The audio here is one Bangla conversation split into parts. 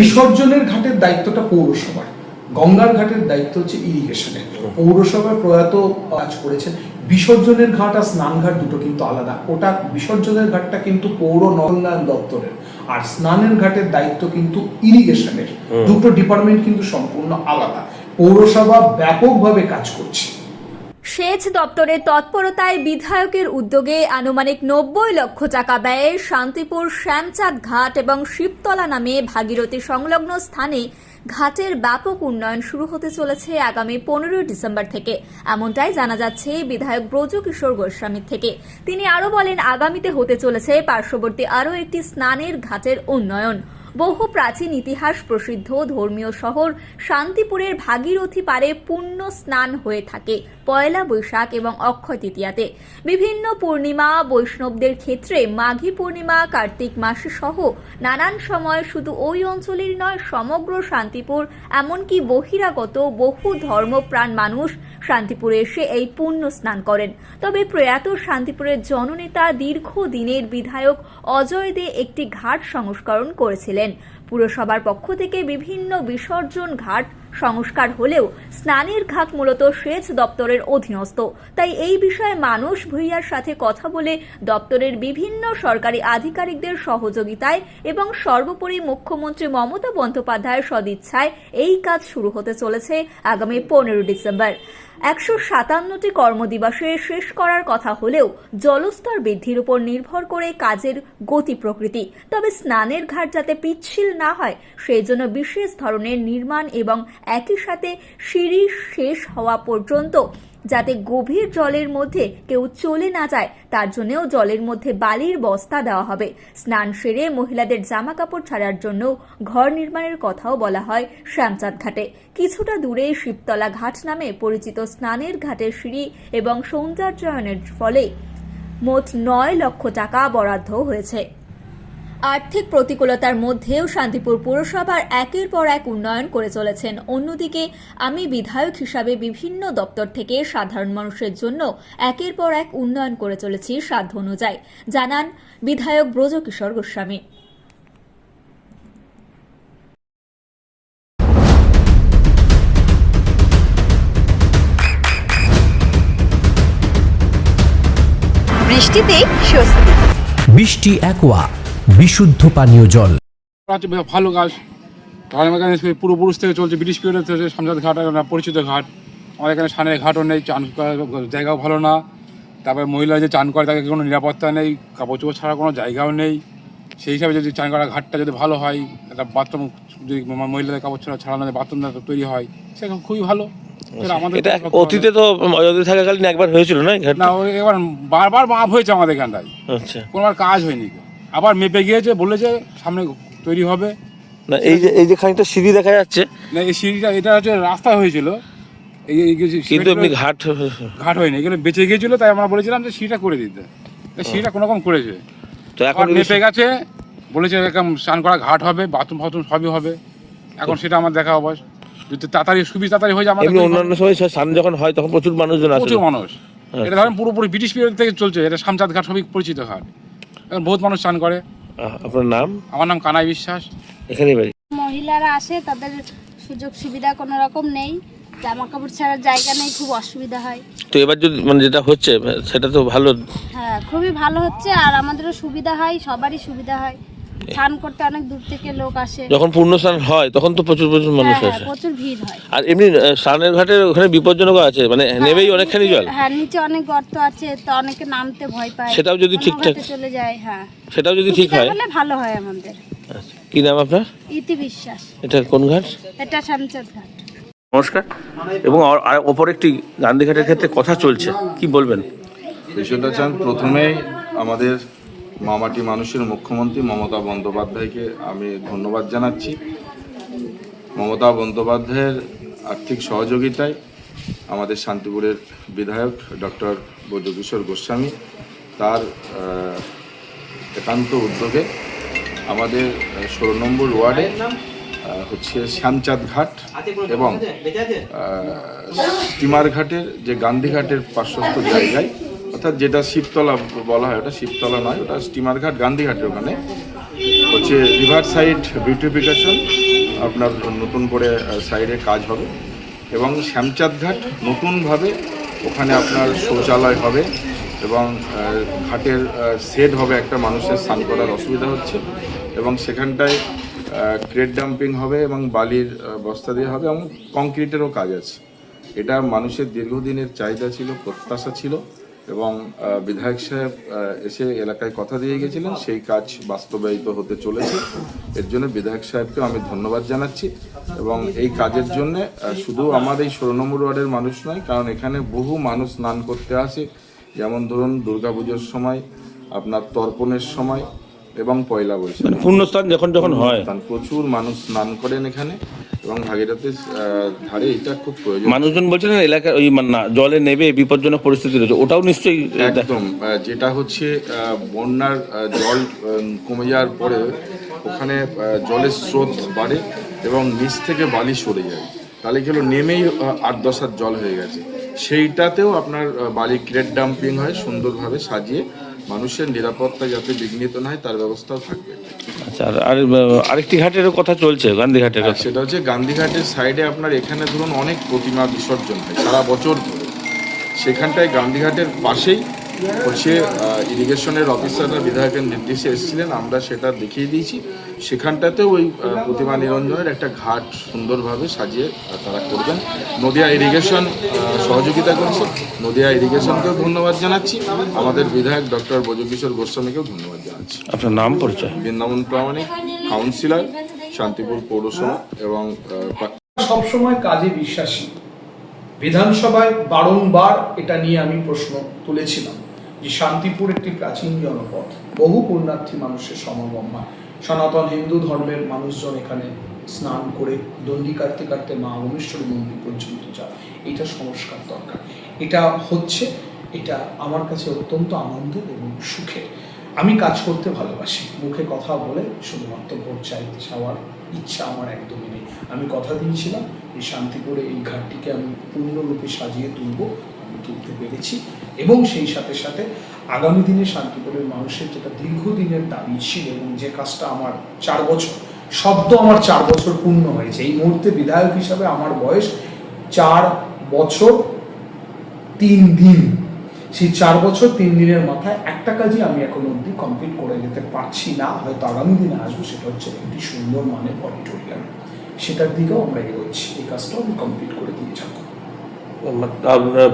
বিসর্জনের ঘাটের দায়িত্বটা পৌরসভার। গঙ্গার ঘাটের দায়িত্ব হচ্ছে ইরিগেশনের পৌরসভার প্রয়াত কাজ করেছেন। বিসর্জনের ঘাট আর স্নান ঘাট দুটো কিন্তু আলাদা। ওটা বিসর্জনের ঘাটটা কিন্তু পৌর নগরায়ণ দপ্তরের। আর স্নানের ঘাটের দায়িত্ব কিন্তু ইরিগেশনের দুটো ডিপার্টমেন্ট কিন্তু সম্পূর্ণ আলাদা। পৌরসভা ব্যাপকভাবে কাজ করছে। সেচ দপ্তরের তৎপরতায় বিধায়কের উদ্যোগে আনুমানিক নব্বই লক্ষ টাকা ব্যয়ে শান্তিপুর শ্যামচাঁদ ঘাট এবং শিবতলা নামে ভাগীরথী সংলগ্ন স্থানে ঘাটের ব্যাপক উন্নয়ন শুরু হতে চলেছে আগামী পনেরোই ডিসেম্বর থেকে। এমনটাই জানা যাচ্ছে বিধায়ক ব্রজকিশোর গোস্বামীর থেকে। তিনি আরও বলেন, আগামীতে হতে চলেছে পার্শ্ববর্তী আরও একটি স্নানের ঘাটের উন্নয়ন। বহু প্রাচীন ইতিহাস প্রসিদ্ধ ধর্মীয় শহর শান্তিপুরের ভাগীরথী পারে পুণ্য স্নান হয়ে থাকে পয়লা বৈশাখ এবং অক্ষয় তৃতীয়াতে। বিভিন্ন পূর্ণিমা বৈষ্ণবদের ক্ষেত্রে মাঘী পূর্ণিমা, কার্তিক মাস সহ নানান সময় শুধু ওই অঞ্চলের নয়, সমগ্র শান্তিপুর, এমনকি বহিরাগত বহু ধর্মপ্রাণ মানুষ শান্তিপুরে এসে এই পুণ্য স্নান করেন। তবে প্রয়াত শান্তিপুরের জননেতা দীর্ঘদিনের বিধায়ক অজয় দে একটি ঘাট সংস্করণ করেছিলেন। পুরসভার পক্ষ থেকে বিভিন্ন বিসর্জন ঘাট সংস্কার হলেও স্নানের ঘাট মূলত সেচ দপ্তরের অধীনস্থ। তাই এই বিষয়ে মানুষ ভূঁইয়ার সাথে কথা বলে দপ্তরের বিভিন্ন সরকারি আধিকারিকদের সহযোগিতায় এবং সর্বোপরি মুখ্যমন্ত্রী মমতা বন্দ্যোপাধ্যায়ের সদিচ্ছায় এই কাজ শুরু হতে চলেছে আগামী পনেরো ডিসেম্বর। একশো সাতান্নটি কর্মদিবসে শেষ করার কথা হলেও জলস্তর বৃদ্ধির উপর নির্ভর করে কাজের গতি প্রকৃতি। তবে স্নানের ঘাট যাতে পিচ্ছিল না হয়, সেই জন্য বিশেষ ধরনের নির্মাণ এবং একই সাথে সিঁড়ি শেষ হওয়া পর্যন্ত যাতে গভীর জলের মধ্যে কেউ চলে না যায়, তার জন্যও জলের মধ্যে বালির বস্তা দেওয়া হবে। স্নান সেরে মহিলাদের জামা কাপড় ছাড়ার জন্য ঘর নির্মাণের কথাও বলা হয় শ্যামচাঁদ ঘাটে। কিছুটা দূরে শিবতলা ঘাট নামে পরিচিত স্নানের ঘাটের সিঁড়ি এবং সৌন্দর্যায়নের ফলে মোট নয় লক্ষ টাকা বরাদ্দ হয়েছে। আর্থিক প্রতিকূলতার মধ্যেও শান্তিপুর পুরসভার একের পর এক উন্নয়ন করে চলেছেন। অন্যদিকে আমি বিধায়ক হিসাবে বিভিন্ন দপ্তর থেকে সাধারণ মানুষের জন্য একের পর এক উন্নয়ন করে চলেছি সাধ্য অনুযায়ী জানান বিধায়ক ব্রজকিশোর গোস্বামী। বৃষ্টিতেই স্বস্তি। বৃষ্টি অ্যাকোয়া বিশুদ্ধ পানীয় জল। আছে ভালো গাছ তাহলে এখানে পূর্বপুরুষ থেকে চলছে ব্রিটিশ পিরিয়ড থেকে সামজাদ ঘাট পরিচিত ঘাট। আমাদের এখানে স্নানের ঘাটও নেই চান করার জায়গাও ভালো না। তারপরে মহিলা যে চান করে তাকে কোনো নিরাপত্তা নেই কাপড় চোপড় ছাড়া কোনো জায়গাও নেই। সেই হিসাবে যদি চান করা ঘাটটা যদি ভালো হয় একটা বাথরুম যদি মহিলাদের কাপড় ছাড়া ছাড়ানো বাথরুম তৈরি হয় সেটা খুবই ভালো। আমাদের এটা অতীতে তো অযোধ্যা থাকাকালীন একবার হয়েছিল না এবার বারবার মাপ হয়েছে আমাদের এখানটায়। আচ্ছা। কোনোবার কাজ হয়নি। আবার মেপে গিয়েছে বলেছে সামনে তৈরি হবে। না এই যে এই যে খানিকটা সিঁড়ি দেখা যাচ্ছে। না এই সিঁড়িটা এটা হচ্ছে রাস্তা হয়েছিল। এই এই কিন্তু এমনি ঘাট ঘাট হয়নি এখানে বেঁচে গিয়েছিল তাই আমরা বলেছিলাম যে সিঁড়িটা করে দিতে। সিঁড়িটা কোনো রকম করেছে। তো এখন মেপে গেছে বলেছে একদম স্নান করা ঘাট হবে বাথরুম ফাথরুম সবই হবে। এখন সেটা আমার দেখা অবশ্য। যদি তাড়াতাড়ি সুবিধা তাড়াতাড়ি হয়ে যায় আমাদের অন্যান্য সময় সান যখন হয় তখন প্রচুর মানুষজন আসে। প্রচুর মানুষ। এটা ধরেন পুরোপুরি ব্রিটিশ পিরিয়ড থেকে চলছে এটা শামচাঁদ ঘাট সবই পরিচিত ঘাট। বহুত মানুষ স্নান করে। আপনার নাম? আমার নাম কানাই বিশ্বাস। এখানে বাড়ি। মহিলারা আসে তাদের সুযোগ সুবিধা কোনো রকম নেই। জামা কাপড় ছাড়ার জায়গা নেই খুব অসুবিধা হয়। তো এবার যদি মানে যেটা হচ্ছে সেটা তো ভালো। হ্যাঁ খুবই ভালো হচ্ছে আর আমাদেরও সুবিধা হয় সবারই সুবিধা হয়। স্নান করতে অনেক দূর থেকে লোক আসে। যখন পূর্ণ স্নান হয় তখন তো প্রচুর প্রচুর মানুষ হ্যাঁ হ্যাঁ আসে। প্রচুর ভিড় হয়। আর এমনি স্নানের ঘাটের ওখানে বিপজ্জনক আছে মানে নেবেই অনেকখানি জল। হ্যাঁ নিচে অনেক গর্ত আছে তো অনেকে নামতে ভয় পায়। সেটাও যদি ঠিকঠাক- চলে যায় হ্যাঁ। সেটাও যদি ঠিক হয়? হলে ভালো হয় আমাদের। আচ্ছা। কি নাম আপনার? ইতি বিশ্বাস। এটা কোন ঘাট? এটা শ্যামচাঁদ ঘাট। নমস্কার। এবং অপর একটি গান্ধীঘাটের ক্ষেত্রে কথা চলছে কি বলবেন? বিষয়টা চান প্রথমেই আমাদের মামাটি মানুষের মুখ্যমন্ত্রী মমতা বন্দ্যোপাধ্যায়কে আমি ধন্যবাদ জানাচ্ছি। মমতা বন্দ্যোপাধ্যায়ের আর্থিক সহযোগিতায় আমাদের শান্তিপুরের বিধায়ক ডক্টর ব্রজকিশোর গোস্বামী তার একান্ত উদ্যোগে আমাদের ষোলো নম্বর ওয়ার্ডে হচ্ছে শ্যামচাঁদ ঘাট এবং স্টিমার ঘাটের যে গান্ধী ঘাটের পার্শ্বস্থ জায়গায় অর্থাৎ যেটা শিবতলা বলা হয়, ওটা শিবতলা নয়, ওটা স্টিমার ঘাট গান্ধীঘাটের ওখানে। হচ্ছে রিভার সাইড বিউটিফিকেশন, আপনার নতুন করে সাইডে কাজ হবে। এবং শ্যামচাঁদ ঘাট নতুনভাবে ওখানে আপনার শৌচালয় হবে এবং ঘাটের সেট হবে একটা মানুষের স্নান করার অসুবিধা হচ্ছে। এবং সেখানটায় ক্রেট ডাম্পিং হবে এবং বালির বস্তা দিয়ে হবে এবং কংক্রিটেরও কাজ আছে। এটা মানুষের দীর্ঘদিনের চাহিদা ছিল, প্রত্যাশা ছিল। এবং বিধায়ক সাহেব এসে এলাকায় কথা দিয়ে গেছিলেন। সেই কাজ বাস্তবায়িত হতে চলেছে। এর জন্য বিধায়ক সাহেবকে আমি ধন্যবাদ জানাচ্ছি এবং এই কাজের জন্য শুধু আমার এই ষোলো নম্বর ওয়ার্ডের মানুষ নয়, কারণ এখানে বহু মানুষ স্নান করতে আসে। যেমন ধরুন, দুর্গাপুজোর সময়, আপনার তর্পণের সময় এবং পয়লা বৈশাখ। মানে পুণ্যস্থান যখন যখন হয়। প্রচুর মানুষ স্নান করেন এখানে এবং ভাগীরথীর ধারে এটা খুব প্রয়োজন। মানুষজন বলছেন এলাকার ওই মানে না, জলে নেবে বিপজ্জনক পরিস্থিতি রয়েছে। ওটাও নিশ্চয়ই একদম যেটা হচ্ছে বন্যার জল কমে যাওয়ার পরে ওখানে জলের স্রোত বাড়ে এবং নিচ থেকে বালি সরে যায়। তাহলে কি হলো? নেমেই আট দশ হাত জল হয়ে গেছে। সেইটাতেও আপনার বালি ক্রেট ডাম্পিং হয় সুন্দরভাবে সাজিয়ে। মানুষের নিরাপত্তা যাতে বিঘ্নিত না হয় তার ব্যবস্থাও থাকবে। আচ্ছা আর- আর আরেকটি ঘাটেরও কথা চলছে গান্ধী ঘাটের কথা। সেটা হচ্ছে গান্ধীঘাটের সাইডে আপনার এখানে ধরুন অনেক প্রতিমা বিসর্জন হয় সারা বছর ধরে। সেখানটায় গান্ধীঘাটের পাশেই হচ্ছে ইরিগেশনের অফিসাররা বিধায়কের নির্দেশে এসেছিলেন আমরা সেটা দেখিয়ে দিয়েছি। সেখানটাতেও ওই প্রতিমা নিরঞ্জনের একটা ঘাট সুন্দরভাবে সাজিয়ে তারা করবেন। নদিয়া ইরিগেশন সহযোগিতা করছে। নদিয়া ইরিগেশনকেও ধন্যবাদ জানাচ্ছি। আমাদের বিধায়ক ডক্টর বজকিশোর গোস্বামীকেও ধন্যবাদ জানাচ্ছি। আপনার নাম পরিচয়? বৃন্দাবন প্রামাণিক কাউন্সিলর শান্তিপুর পৌরসভা এবং সবসময় কাজে বিশ্বাসী। বিধানসভায় বারংবার এটা নিয়ে আমি প্রশ্ন তুলেছিলাম। যে শান্তিপুর একটি প্রাচীন জনপদ, বহু পুণ্যার্থী মানুষের সমাগম হয়। সনাতন হিন্দু ধর্মের মানুষজন এখানে স্নান করে দণ্ডি কাটতে কাটতে মা অমেশ্বরী মন্দির পর্যন্ত যায়। এটা সংস্কার দরকার। এটা হচ্ছে, এটা আমার কাছে অত্যন্ত আনন্দের এবং সুখের। আমি কাজ করতে ভালোবাসি। মুখে কথা বলে শুধুমাত্র ভোট চাইতে চাওয়ার ইচ্ছা আমার একদমই নেই। আমি কথা দিয়েছিলাম, এই শান্তিপুরে এই ঘাটটিকে আমি পূর্ণরূপে সাজিয়ে তুলব। আমি তুলতে পেরেছি। এবং সেই সাথে সাথে আগামী দিনে শান্তিপুরের মানুষের যেটা দীর্ঘদিনের দাবি ছিল এবং যে কাজটা আমার চার বছর, শব্দ আমার চার বছর পূর্ণ হয়েছে। এই মুহূর্তে বিধায়ক হিসাবে আমার বয়স চার বছর তিন দিন। সেই চার বছর তিন দিনের মাথায় একটা কাজই আমি এখন অবধি কমপ্লিট করে যেতে পারছি না। হয়তো আগামী দিনে আসব, সেটা হচ্ছে একটি সুন্দর মানে অডিটোরিয়াম। সেটার দিকেও আমরা এগোচ্ছি। এই কাজটাও আমি কমপ্লিট করে দিয়ে যাব।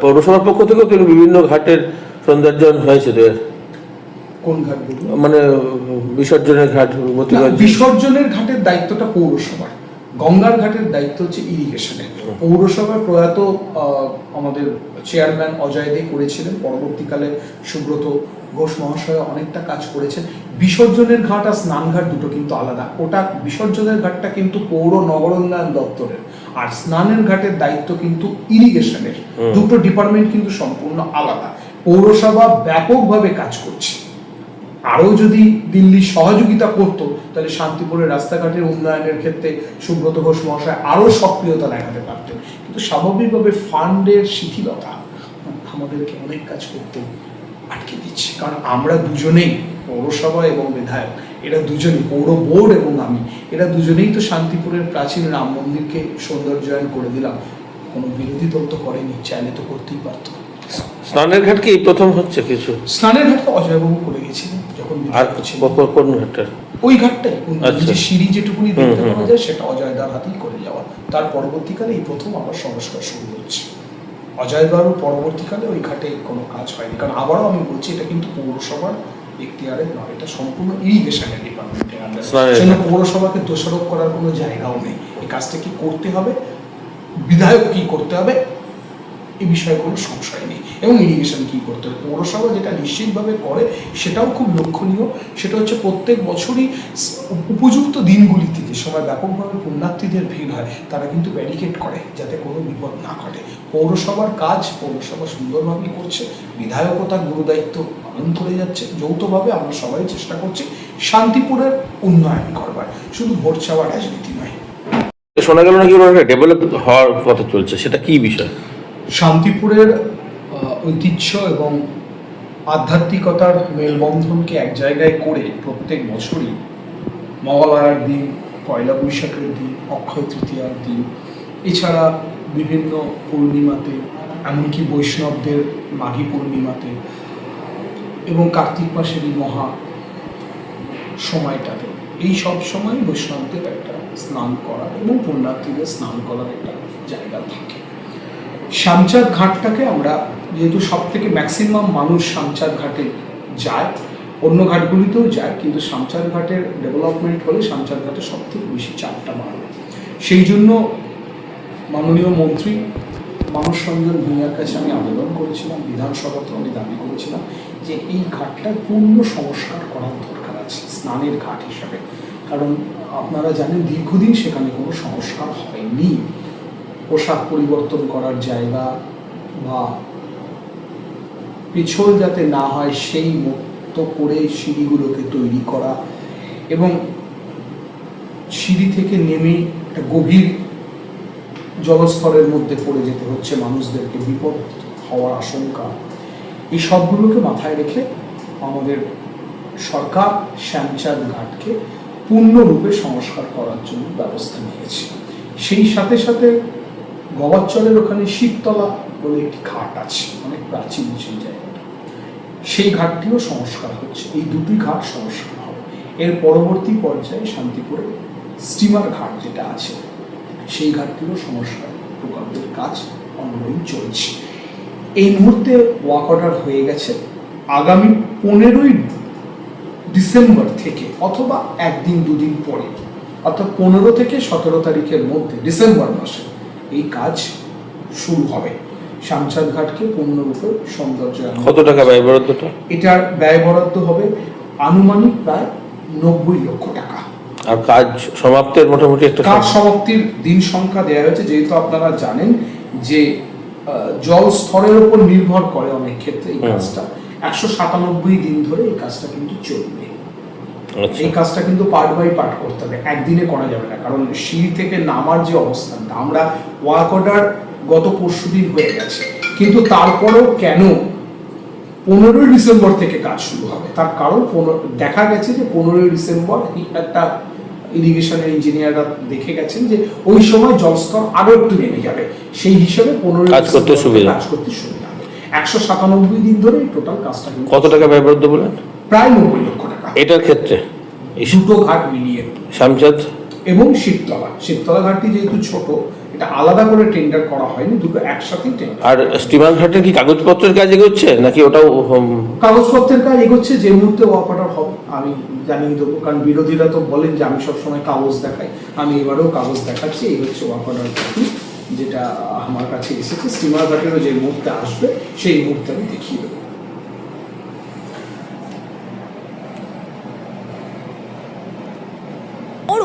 পৌরসভার পক্ষ থেকেও কিন্তু বিভিন্ন ঘাটের সৌন্দর্যন হয়েছে এর। কোন ঘাট মানে বিসর্জনের ঘাট বিসর্জনের ঘাটের দায়িত্বটা পৌরসভার। গঙ্গার ঘাটের দায়িত্ব হচ্ছে ইরিগেশনের পৌরসভার প্রয়াত আহ, আমাদের চেয়ারম্যান অজয় দে করেছিলেন। পরবর্তীকালে সুব্রত ঘোষ মহাশয় অনেকটা কাজ করেছেন। বিসর্জনের ঘাট আর স্নান ঘাট দুটো কিন্তু আলাদা। ওটা বিসর্জনের ঘাটটা কিন্তু পৌর নগর উন্নয়ন দপ্তরের। আর স্নানের ঘাটের দায়িত্ব কিন্তু ইরিগেশনের দুটো ডিপার্টমেন্ট কিন্তু সম্পূর্ণ আলাদা। পৌরসভা ব্যাপকভাবে কাজ করছে। আরও যদি দিল্লি সহযোগিতা করতো তাহলে শান্তিপুরের রাস্তাঘাটের উন্নয়নের ক্ষেত্রে সুব্রত ঘোষ মহাশয় আরও সক্রিয়তা দেখাতে পারতেন। কিন্তু স্বাভাবিকভাবে ফান্ডের শিথিলতা আমাদেরকে অনেক কাজ করতে আটকে দিচ্ছে। কারণ আমরা দুজনেই পৌরসভা এবং বিধায়ক। এরা দুজনেই পৌর বোর্ড এবং আমি। এরা দুজনেই তো শান্তিপুরের প্রাচীন রাম মন্দিরকে সৌন্দর্যায়ন করে দিলাম। কোনো বিরোধী দল তো করেনি চাইলে তো করতেই পারতো। স্নানের ঘাট কি প্রথম হচ্ছে কিছু? স্নানের ঘাট তো অজয়বাবু করে গেছিলেন যখন আর কোন ঘাটটা? ওই ঘাটটাই আচ্ছা। যে সিঁড়ি যেটুকুনি দেখতে পাওয়া যায় সেটা অজয়দার হাতেই করে যাওয়া। তার পরবর্তীকালে এই প্রথম আবার সংস্কার শুরু হচ্ছে। অজয়বাবু পরবর্তীকালে ওই ঘাটে কোনো কাজ হয়নি। কারণ আবারও আমি বলছি এটা কিন্তু পৌরসভার এখতিয়ারের নয় এটা সম্পূর্ণ ইরিগেশনের ডিপার্টমেন্টের আন্ডারে সেজন্য পৌরসভাকে দোষারোপ করার কোনো জায়গাও নেই। এই কাজটা কি করতে হবে? বিধায়ক কি করতে হবে? এই বিষয়ে কোনো সংশয় নেই। এবং ইরিগেশন কি করতে হবে? পৌরসভা যেটা নিশ্চিতভাবে করে, সেটাও খুব লক্ষণীয়। সেটা হচ্ছে প্রত্যেক বছরই উপযুক্ত দিনগুলিতে যে সময় ব্যাপকভাবে পুণ্যার্থীদের ভিড় হয়, তারা কিন্তু ব্যারিকেড করে যাতে কোনো বিপদ না ঘটে। পৌরসভার কাজ পৌরসভা সুন্দরভাবেই করছে। বিধায়কও তার গুরুদায়িত্ব পালন করে যাচ্ছে। যৌথভাবে আমরা সবাই চেষ্টা করছি শান্তিপুরের উন্নয়ন করবার। শুধু ভোট চাওয়া রাজনীতি নয়। শোনা গেল নাকি ডেভেলপ হওয়ার কথা চলছে। সেটা কি বিষয়? শান্তিপুরের ঐতিহ্য এবং আধ্যাত্মিকতার মেলবন্ধনকে এক জায়গায় করে প্রত্যেক বছরই মহালয়ার দিন, পয়লা বৈশাখের দিন, অক্ষয় তৃতীয়ার দিন, এছাড়া বিভিন্ন পূর্ণিমাতে, এমনকি বৈষ্ণবদের মাঘী পূর্ণিমাতে এবং কার্তিক মাসের মহা সময়টাতে। এই সব সময় বৈষ্ণবদের একটা স্নান করার এবং পুণ্যার্থীদের স্নান করার একটা জায়গা থাকে। শামচাঁদ ঘাটটাকে আমরা যেহেতু সব থেকে ম্যাক্সিমাম মানুষ শামচাঁদ ঘাটে যায়, অন্য ঘাটগুলিতেও যায়, কিন্তু শামচাঁদ ঘাটের ডেভেলপমেন্ট হলে শামচাঁদ ঘাটে সব থেকে বেশি চাপটা বাড়বে সেই জন্য মাননীয় মন্ত্রী মানুষ রঞ্জন ভূঁইয়ার কাছে আমি আবেদন করেছিলাম বিধানসভাতেও আমি দাবি করেছিলাম যে এই ঘাটটার পূর্ণ সংস্কার করার দরকার আছে, স্নানের ঘাট হিসাবে। কারণ আপনারা জানেন দীর্ঘদিন সেখানে কোনো সংস্কার হয়নি। পোশাক পরিবর্তন করার জায়গা বা পিছল যাতে না হয়, সেই মুক্ত করে সিঁড়িগুলোকে তৈরি করা এবং সিঁড়ি থেকে নেমে একটা গভীর জলস্তরের মধ্যে পড়ে যেতে হচ্ছে মানুষদেরকে, বিপদ হওয়ার আশঙ্কা। এই সবগুলোকে মাথায় রেখে আমাদের সরকার শ্যামচাঁদ ঘাটকে পূর্ণরূপে সংস্কার করার জন্য ব্যবস্থা নিয়েছে। সেই সাথে সাথে গবাচ্চরের ওখানে শিবতলা বলে একটি ঘাট আছে, অনেক প্রাচীন সেই জায়গাটা। সেই ঘাটটিও সংস্কার হচ্ছে, এই দুটি ঘাট সংস্কার হবে। এর পরবর্তী পর্যায়ে শান্তিপুরে স্টিমার ঘাট যেটা আছে, সেই ঘাটটিরও সংস্কার প্রকল্পের কাজ অনগোয়িং চলছে। এই মুহূর্তে ওয়াক অর্ডার হয়ে গেছে। আগামী পনেরোই ডিসেম্বর থেকে অথবা একদিন দুদিন পরে, অর্থাৎ পনেরো থেকে সতেরো তারিখের মধ্যে, ডিসেম্বর মাসে এই কাজ শুরু হবে। শামচাঁদ ঘাটকে পূর্ণরূপে সৌন্দর্যায়ন কত টাকা ব্যয় বরাদ্দটা এটার ব্যয় বরাদ্দ হবে আনুমানিক প্রায় নব্বই লক্ষ টাকা। আর কাজ সমাপ্তের মোটামুটি একটা কাজ সমাপ্তির দিন সংখ্যা দেওয়া হয়েছে যেহেতু আপনারা জানেন যে জল স্তরের উপর নির্ভর করে অনেক ক্ষেত্রে এই কাজটা। একশো সাতানব্বই দিন ধরে এই কাজটা কিন্তু চলবে। এই কাজটা কিন্তু পার্ট বাই পার্ট করতে হবে একদিনে করা যাবে না। কারণ সিঁড়ি থেকে নামার যে অবস্থানটা আমরা ওয়াক অর্ডার গত পরশু দিন হয়ে গেছে। কিন্তু তারপরেও কেন পনেরোই ডিসেম্বর থেকে কাজ শুরু হবে? তার কারণ দেখা গেছে যে পনেরোই ডিসেম্বর একটা ইরিগেশনের ইঞ্জিনিয়াররা দেখে গেছেন যে ওই সময় জলস্তর আরও একটু নেমে যাবে। সেই হিসেবে পনেরোই কাজ করতে সুবিধা। কাজ করতে সুবিধা হবে। একশো সাতানব্বই দিন ধরে টোটাল কাজটা কত টাকা ব্যয় বরাদ্দ প্রায় নব্বই লক্ষ টাকা। এটার ক্ষেত্রে। দুটো ঘাট মিলিয়ে। শ্যামচাঁদ এবং শিবতলা শিবতলা ঘাটটি যেহেতু ছোট এটা আলাদা করে টেন্ডার করা হয়নি দুটো একসাথেই টেন্ডার আর স্টিমার ঘাটের কি কাগজপত্রের কাজ এগোচ্ছে নাকি ওটাও কাগজপত্রের কাজ এগোচ্ছে যে মুহূর্তে ওয়াক হবে আমি জানিয়ে দেবো। কারণ বিরোধীরা তো বলেন যে আমি সবসময় কাগজ দেখাই। আমি এবারেও কাগজ দেখাচ্ছি এই হচ্ছে অর্ডার যেটা আমার কাছে এসেছে। স্টিমার ঘাটেরও যে মুহূর্তে আসবে সেই মুহূর্তে আমি দেখিয়ে দেবো বড়